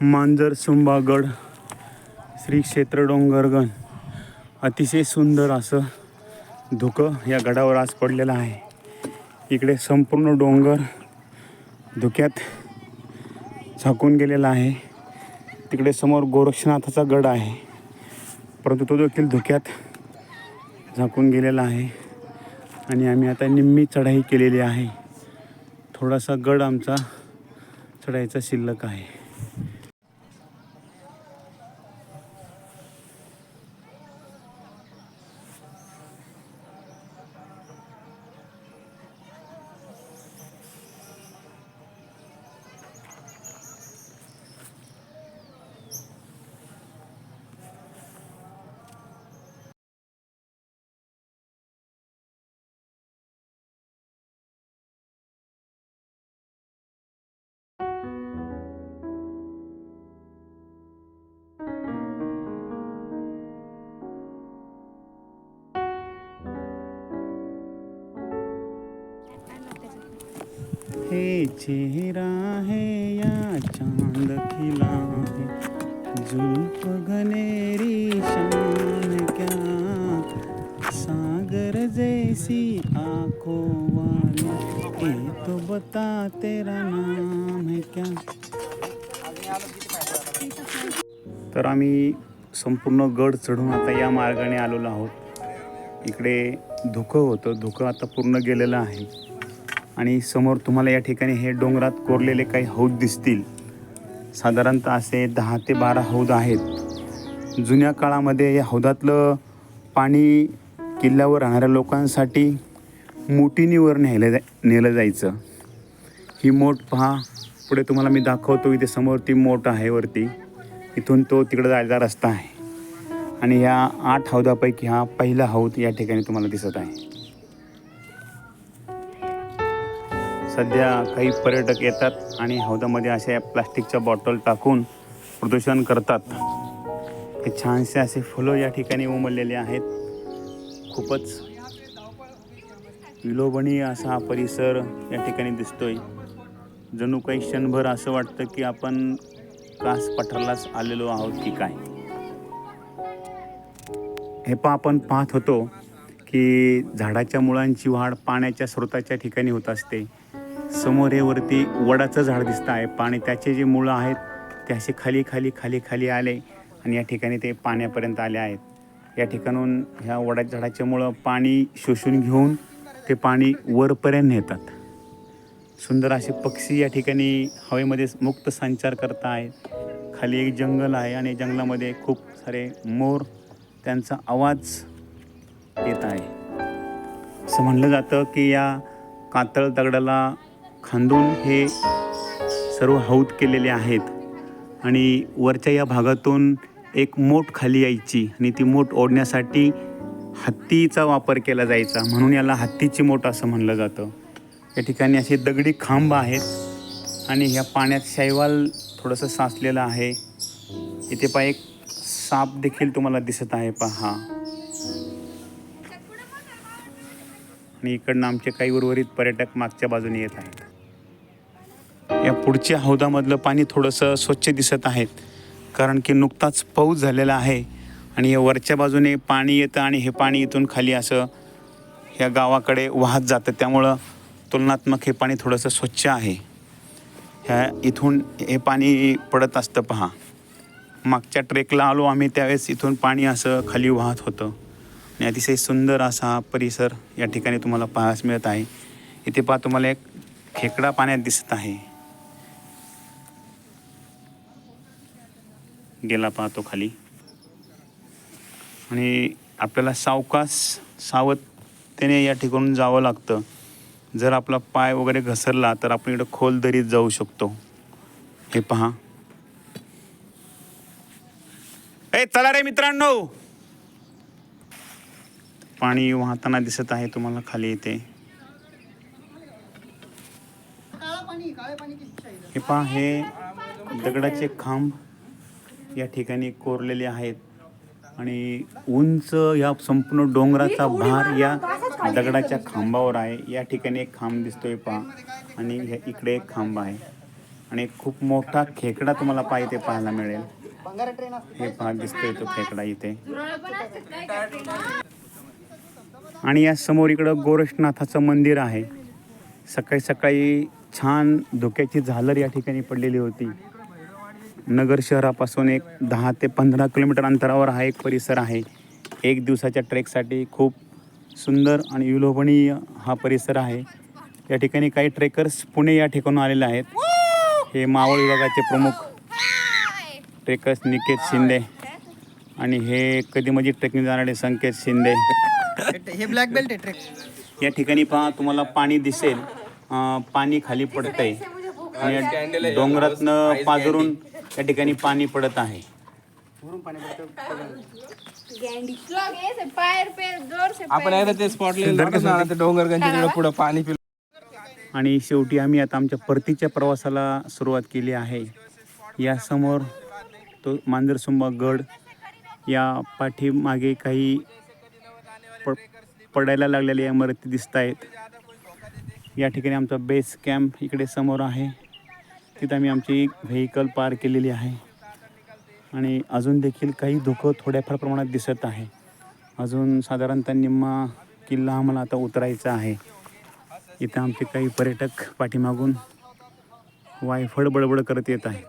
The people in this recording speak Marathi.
मांजर सुंबागड श्री क्षेत्र डोंगरगण. अतिशय सुंदर असं धुकं या गडावर आज पडलेलं आहे. इकडे संपूर्ण डोंगर धुक्यात झाकून गेलेला आहे. तिकडे समोर गोरक्षनाथाचा गड आहे. परंतु तो देखील धुक्यात झाकून गेलेला आहे. आणि आम्ही आता निम्मी चढाई केलेली आहे. थोडासा गड आमचा चढाईचा शिल्लक आहे. चेहरा है या चांद खिला है जुल्फ घनेरी शान क्या? सागर जैसी आंखों वाली। ये तो बता तेरा नाम है क्या? तर आम्ही संपूर्ण गड चढून आता या मार्गाने आलेलो आहोत. इकडे धुकं होतं. धुकं आता पूर्ण गेलेलं आहे. आणि समोर तुम्हाला या ठिकाणी हे डोंगरात कोरलेले काही हौद दिसतील. साधारणतः असे दहा ते बारा हौद आहेत. जुन्या काळामध्ये या हौदातलं पाणी किल्ल्यावर राहणाऱ्या लोकांसाठी मोटीनीवर न्यायलं जाय नेलं जायचं. ही मोठ पहा. पुढे तुम्हाला मी दाखवतो इथे समोर ती मोट आहे वरती. इथून तो तिकडं जायचा रस्ता आहे. आणि ह्या आठ हौदापैकी हा पहिला हौद या ठिकाणी तुम्हाला दिसत आहे. सध्या काही पर्यटक येतात आणि हौदामध्ये अशा प्लास्टिकच्या बॉटल टाकून प्रदूषण करतात. हे छानसे असे फुलं या ठिकाणी उमललेले आहेत. खूपच विलोभनीय असा हा परिसर या ठिकाणी दिसतोय. जणू काही क्षणभर असं वाटतं की आपण कास पठारालाच आलेलो आहोत की काय. हे पा आपण पाहत होतो की झाडाच्या मुळांची वाढ पाण्याच्या स्रोताच्या ठिकाणी होत असते. समोर हे वरती वडाचं झाड दिसतं आहे. पाणी त्याचे जे मुळं आहेत ते असे खाली खाली खाली खाली आले आणि या ठिकाणी ते पाण्यापर्यंत आले आहेत. या ठिकाणून ह्या वडाच्या झाडाचे मुळं पाणी शोषून घेऊन ते पाणी वरपर्यंत नेतात. सुंदर असे पक्षी या ठिकाणी हवेमध्ये मुक्त संचार करत आहेत. खाली एक जंगल आहे आणि जंगलामध्ये खूप सारे मोर त्यांचा आवाज येत आहे. असं म्हणलं जातं की या कातळ दगडाला खांदून हे सर्व हौद केलेले आहेत आणि वरच्या या भागातून एक मोठ खाली यायची आणि ती मोठ ओढण्यासाठी हत्तीचा वापर केला जायचा. म्हणून याला हत्तीची मोठ असं म्हणलं जातं. या ठिकाणी असे दगडी खांब आहेत आणि ह्या पाण्यात शैवाल थोडंसं साचलेलं आहे. इथे पहा एक साप देखील तुम्हाला दिसत आहे पहा. आणि इकडनं आमचे काही उर्वरित पर्यटक मागच्या बाजूने येत आहेत. या पुढच्या हौदामधलं पाणी थोडंसं स्वच्छ दिसत आहेत कारण की नुकताच पाऊस झालेला आहे आणि या वरच्या बाजूने पाणी येतं आणि हे पाणी इथून खाली असं ह्या गावाकडे वाहत जातं. त्यामुळं तुलनात्मक हे पाणी थोडंसं स्वच्छ आहे. ह्या इथून हे पाणी पडत असतं पहा. मागच्या ट्रेकला आलो आम्ही त्यावेळेस इथून पाणी असं खाली वाहत होतं. आणि अतिशय सुंदर असा हा परिसर या ठिकाणी तुम्हाला पाहायला मिळत आहे. इथे पहा तुम्हाला एक खेकडा पाण्यात दिसत आहे. गेला पाहतो खाली. आणि आपल्याला सावकाश सावधतेने या ठिकाणून जावं लागतं. जर आपला पाय वगैरे घसरला तर आपण इकडं खोल दरीत जाऊ शकतो. हे पहा. ए चला रे मित्रांनो! पाणी वाहताना दिसत आहे तुम्हाला खाली इथे. हे पहा हे दगडाचे खांब. या ठिकाणी कोरलेले आहेत. आणि उंच या संपूर्ण डोंगराचा भार या दगडाच्या खांबावर आहे. या ठिकाणी एक खांब दिसतोय पहा. आणि इकडे एक खांब आहे. आणि एक खूप मोठा खेकडा तुम्हाला पाहिजे पाहायला मिळेल. हे पहा दिसतोय तो खेकडा इथे. आणि या समोर इकडं गोरक्षनाथाचं मंदिर आहे. सकाळी सकाळी छान धोक्याची झालर या ठिकाणी पडलेली होती. नगर शहरापासून एक दहा ते पंधरा किलोमीटर अंतरावर हा एक परिसर आहे. एक दिवसाच्या ट्रेकसाठी खूप सुंदर आणि विलोभनीय हा परिसर आहे. या ठिकाणी काही ट्रेकर्स पुणे या ठिकाणून आलेले आहेत. हे मावळ विभागाचे प्रमुख ट्रेकर्स निकेत शिंदे आणि हे कधी मजी ट्रेकिंग जाणारे संकेत शिंदे. हे ब्लॅक बेल्ट आहे ट्रेक. या ठिकाणी पहा तुम्हाला पाणी दिसेल. पाणी खाली पडतंय. डोंगरातनं पाजरून या ठिकाणी पाणी पडत आहे. आपण एकदा ते स्पॉटला ते डोंगरगंजच्या तिकडे पुढे पाणी पिलं. आणि शेवटी आम्ही आता आमच्या परतीच्या प्रवासाला सुरुवात केली आहे. यासमोर तो मांजरसुंबा गड या पाठीमागे काही प पडायला लागलेल्या इमारती दिसत आहेत या ठिकाणी आमचा बेस कॅम्प इकडे समोर आहे. तिथं आम्ही आमची व्हेकल पार्क केलेली आहे. आणि अजून देखील काही धुकं थोड्याफार प्रमाणात दिसत आहे. अजून साधारणतः निम्मा किल्ला आम्हाला आता उतरायचा आहे. इथं आमचे काही पर्यटक पाठीमागून वायफळ बडबड करत येत आहेत.